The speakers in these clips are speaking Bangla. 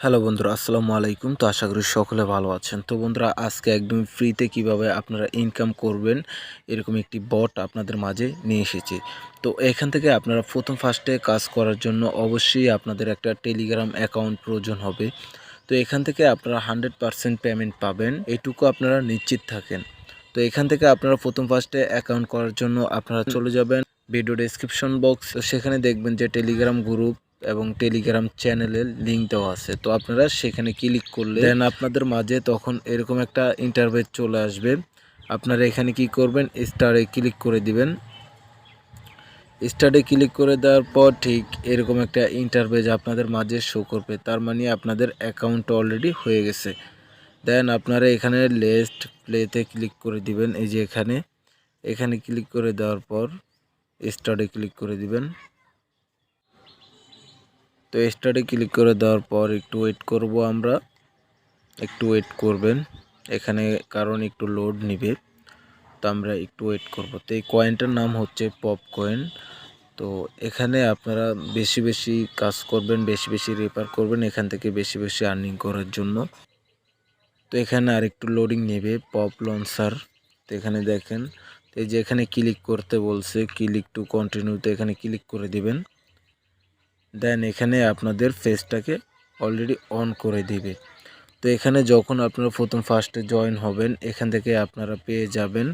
হ্যালো বন্ধুরা আসসালামু আলাইকুম। তো আশা করি সকলে ভালো আছেন। তো বন্ধুরা আজকে একদম ফ্রিতে কীভাবে আপনারা ইনকাম করবেন এরকম একটি বট আপনাদের মাঝে নিয়ে এসেছি। তো এখান থেকে আপনারা প্রথম ফার্স্টে কাজ করার জন্য অবশ্যই আপনাদের একটা টেলিগ্রাম অ্যাকাউন্ট প্রয়োজন হবে। তো এখান থেকে আপনারা হান্ড্রেড পারসেন্ট পেমেন্ট পাবেন এটুকু আপনারা নিশ্চিত থাকেন। তো এখান থেকে আপনারা প্রথম ফার্স্টে অ্যাকাউন্ট করার জন্য আপনারা চলে যাবেন ভিডিও ডেসক্রিপশন বক্স সেখানে দেখবেন যে টেলিগ্রাম গ্রুপ এবং টেলিগ্রাম চ্যানেলের লিঙ্ক দেওয়া আছে। তো আপনারা সেখানে ক্লিক করলে দেন আপনাদের মাঝে তখন এরকম একটা ইন্টারভেট চলে আসবে। আপনারা এখানে কি করবেন? স্টারে ক্লিক করে দিবেন। স্টারে ক্লিক করে দেওয়ার পর ঠিক এরকম একটা ইন্টারভেজ আপনাদের মাঝে শো করবে। তার মানে আপনাদের অ্যাকাউন্ট অলরেডি হয়ে গেছে। দেন আপনারা এখানে লেস্ট প্লেতে ক্লিক করে দিবেন। এই যে এখানে। এখানে ক্লিক করে দেওয়ার পর স্টারে ক্লিক করে দিবেন। তো স্টার্টে ক্লিক করে দেওয়ার পর একটু ওয়েট করব আমরা। একটু ওয়েট করবেন। এখানে কারণ একটু লোড নিবে। তো আমরা একটু ওয়েট করব। তো এই কয়েনটার নাম হচ্ছে পপ কয়েন তো এখানে আপনারা বেশি বেশি কাজ করবেন, বেশি বেশি রেপার করবেন এখান থেকে বেশি বেশি আর্নিং করার জন্য। তো এখানে আরেকটু লোডিং নেবে পপ লঞ্চার তো এখানে দেখেন তো এই যে এখানে ক্লিক করতে বলছে ক্লিক টু কন্টিনিউতে এখানে ক্লিক করে দিবেন। দেন এখানে আপনাদের ফেসটাকে অলরেডি অন করে দিবে। তো এখানে যখন আপনারা প্রথম ফার্স্টে জয়েন হবেন, এখান থেকে আপনারা পেয়ে যাবেন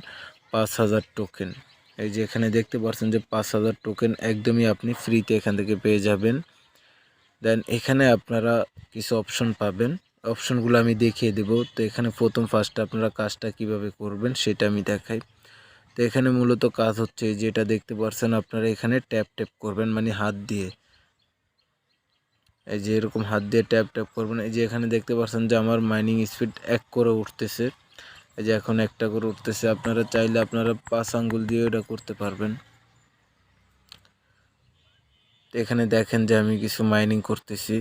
পাঁচ হাজার টোকেন এই যে এখানে দেখতে পাচ্ছেন যে পাঁচ হাজার টোকেন একদমই আপনি ফ্রিতে এখান থেকে পেয়ে যাবেন। দেন এখানে আপনারা কিছু অপশন পাবেন। অপশনগুলো আমি দেখিয়ে দেব। তো এখানে প্রথম ফার্স্টে আপনারা কাজটা কীভাবে করবেন সেটা আমি দেখাই। তো এখানে মূলত কাজ হচ্ছে যেটা দেখতে পাচ্ছেন, আপনারা এখানে ট্যাপ ট্যাপ করবেন মানে হাত দিয়ে। এই যে এরকম হাত দিয়ে ট্যাপ ট্যাপ করবেন। এই যে এখানে দেখতে পাচ্ছেন যে আমার মাইনিং স্পিড এক করে উঠতেছে। এই যে এখন একটা করে উঠতেছে। আপনারা চাইলে আপনারা পাঁচ আঙ্গুল দিয়ে এটা করতে পারবেন। এখানে দেখেন যে আমি কিছু মাইনিং করতেছি।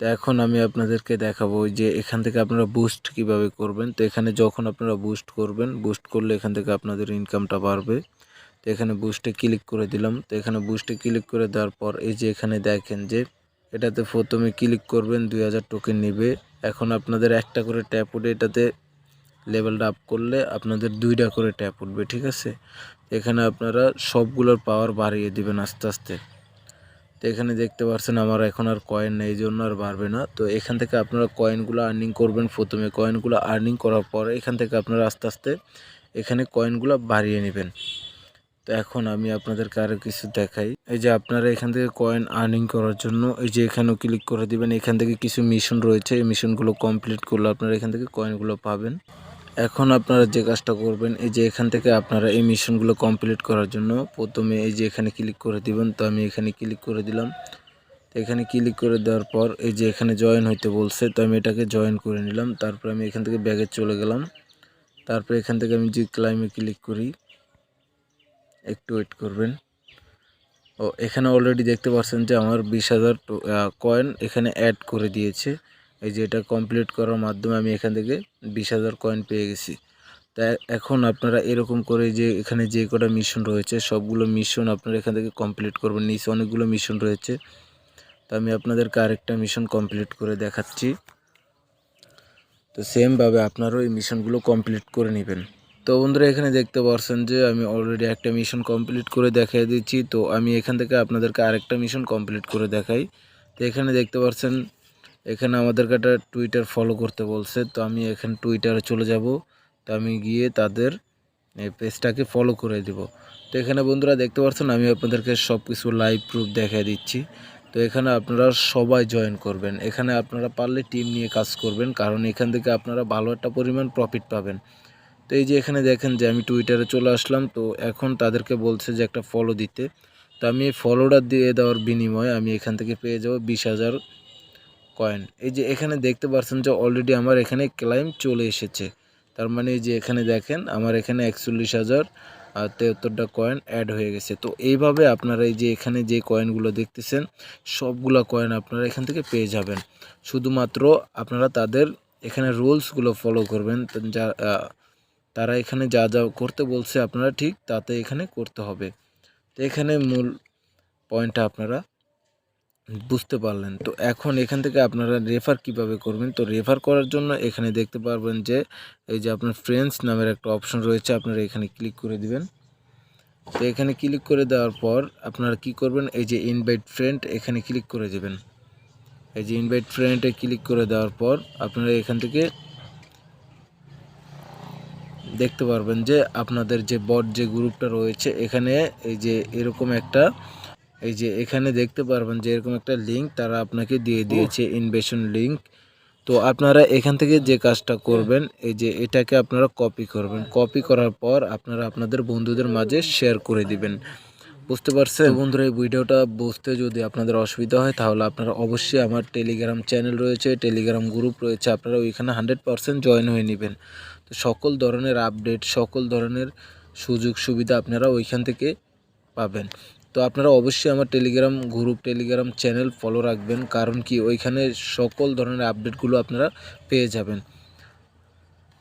তো এখন আমি আপনাদেরকে দেখাবো যে এখান থেকে আপনারা বুস্ট কীভাবে করবেন। তো এখানে যখন আপনারা বুস্ট করবেন বুস্ট করলে এখান থেকে আপনাদের ইনকামটা বাড়বে। তো এখানে বুস্টে ক্লিক করে দিলাম। তো এখানে বুস্টে ক্লিক করে দেওয়ার পর এই যে এখানে দেখেন যে এটাতে প্রথমে ক্লিক করবেন, দুই হাজার টোকেন নেবে। এখন আপনাদের একটা করে ট্যাপ উঠে এটাতে লেভেলটা আপ করলে আপনাদের দুইটা করে ট্যাপ উঠবে, ঠিক আছে? এখানে আপনারা সবগুলোর পাওয়ার বাড়িয়ে দিবেন আস্তে আস্তে। তো এখানে দেখতে পাচ্ছেন আমার এখন আর কয়েন নেই জন্য আর বাড়বে না। তো এখান থেকে আপনারা কয়েনগুলো আর্নিং করবেন প্রথমে। কয়েনগুলো আর্নিং করার পর এখান থেকে আপনারা আস্তে আস্তে এখানে কয়েনগুলো বাড়িয়ে নেবেন। তো এখন আমি আপনাদেরকে আরও কিছু দেখাই। এই যে আপনারা এখান থেকে কয়েন আর্নিং করার জন্য, এই যে এখানেও ক্লিক করে দিবেন, এখান থেকে কিছু মিশন রয়েছে। এই মিশনগুলো কমপ্লিট করলে আপনারা এখান থেকে কয়েনগুলো পাবেন। এখন আপনারা যে কাজটা করবেন, এই যে এখান থেকে আপনারা এই মিশনগুলো কমপ্লিট করার জন্য প্রথমে এই যে এখানে ক্লিক করে দিবেন। তো আমি এখানে ক্লিক করে দিলাম। এখানে ক্লিক করে দেওয়ার পর এই যে এখানে জয়েন হইতে বলছে, তো আমি এটাকে জয়েন করে নিলাম। তারপর আমি এখান থেকে ব্যাগে চলে গেলাম। তারপর এখান থেকে আমি যে ক্লাইমে ক্লিক করি একটু ওয়েট করবেন। ও, এখানে অলরেডি দেখতে পাচ্ছেন যে আমার বিশ হাজার কয়েন এখানে অ্যাড করে দিয়েছে। এই যে এটা কমপ্লিট করার মাধ্যমে আমি এখান থেকে বিশ হাজার কয়েন পেয়ে গেছি। তা এখন আপনারা এরকম করে যে এখানে যে কটা মিশন রয়েছে, সবগুলো মিশন আপনারা এখান থেকে কমপ্লিট করবেন। নিচে অনেকগুলো মিশন রয়েছে। তো আমি আপনাদেরকে আরেকটা মিশন কমপ্লিট করে দেখাচ্ছি। তো সেমভাবে আপনারাও এই মিশনগুলো কমপ্লিট করে নেবেন। তো বন্ধুরা, এখানে দেখতে পারছেন যে আমি অলরেডি একটা মিশন কমপ্লিট করে দেখিয়ে দিচ্ছি। তো আমি এখান থেকে আপনাদেরকে আরেকটা মিশন কমপ্লিট করে দেখাই। তো এখানে দেখতে পারছেন, এখানে আমাদেরকে একটা টুইটার ফলো করতে বলছে। তো আমি এখানে টুইটারে চলে যাব। তো আমি গিয়ে তাদের পেজটাকে ফলো করে দেব। তো এখানে বন্ধুরা, দেখতে পাচ্ছেন আমি আপনাদেরকে সব কিছু লাইভ প্রুফ দেখিয়ে দিচ্ছি। তো এখানে আপনারা সবাই জয়েন করবেন। এখানে আপনারা পারলে টিম নিয়ে কাজ করবেন। কারণ এখান থেকে আপনারা ভালো একটা পরিমাণ প্রফিট পাবেন। তো এই যে এখানে দেখেন যে আমি টুইটারে চলে আসলাম, তো এখন তাদেরকে বলছে যে একটা ফলো দিতে। তো আমি এই ফলোটা দিয়ে দেওয়ার বিনিময়ে আমি এখান থেকে পেয়ে যাব বিশ হাজার কয়েন এই যে এখানে দেখতে পাচ্ছেন যে অলরেডি আমার এখানে ক্লাইম চলে এসেছে। তার মানে এই যে এখানে দেখেন, আমার এখানে একচল্লিশ হাজার আর তেহত্তরটা কয়েন অ্যাড হয়ে গেছে। তো এইভাবে আপনারা এই যে এখানে যে কয়েনগুলো দেখতেছেন, সবগুলো কয়েন আপনারা এখান থেকে পেয়ে যাবেন। শুধুমাত্র আপনারা তাদের এখানে রুলসগুলো ফলো করবেন। যা তারা এখানে যা যা করতে বলছে আপনারা ঠিক তাতে এখানে করতে হবে। তো এখানে মূল পয়েন্টটা আপনারা বুঝতে পারলেন। তো এখন এখান থেকে আপনারা রেফার কীভাবে করবেন? তো রেফার করার জন্য এখানে দেখতে পারবেন যে, এই যে আপনার ফ্রেন্ডস নামের একটা অপশন রয়েছে, আপনারা এখানে ক্লিক করে দিবেন। তো এখানে ক্লিক করে দেওয়ার পর আপনারা কি করবেন? এই যে ইনভাইট ফ্রেন্ড এখানে ক্লিক করে দেবেন। এই যে ইনভাইট ফ্রেন্ডে ক্লিক করে দেওয়ার পর আপনারা এখান থেকে দেখতে পারবেন যে আপনাদের যে বট যে গ্রুপটা রয়েছে এখানে এই যে এরকম একটা এই যে এখানে দেখতে পারবেন যে এরকম একটা লিঙ্ক তারা আপনাকে দিয়ে দিয়েছে ইনভেশন লিঙ্ক তো আপনারা এখান থেকে যে কাজটা করবেন এই যে এটাকে আপনারা কপি করবেন। কপি করার পর আপনারা আপনাদের বন্ধুদের মাঝে শেয়ার করে দিবেন। বুঝতে পারছেন? বন্ধুরা, এই ভিডিওটা বুঝতে যদি আপনাদের অসুবিধা হয়, তাহলে আপনারা অবশ্যই আমার টেলিগ্রাম চ্যানেল রয়েছে টেলিগ্রাম গ্রুপ রয়েছে, আপনারা ওইখানে হান্ড্রেড পারসেন্ট জয়েন হয়ে নেবেন। তো সকল ধরনের আপডেট সকল ধরনের সুযোগ সুবিধা আপনারা ওইখান থেকে পাবেন। তো আপনারা অবশ্যই আমার Telegram group Telegram channel follow রাখবেন, কারণ কি ওইখানে সকল ধরনের আপডেটগুলো আপনারা পেয়ে যাবেন।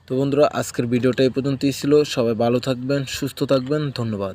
তো বন্ধুরা, আজকের ভিডিওটা এই পর্যন্তই ছিল। সবাই ভালো থাকবেন, সুস্থ থাকবেন, ধন্যবাদ।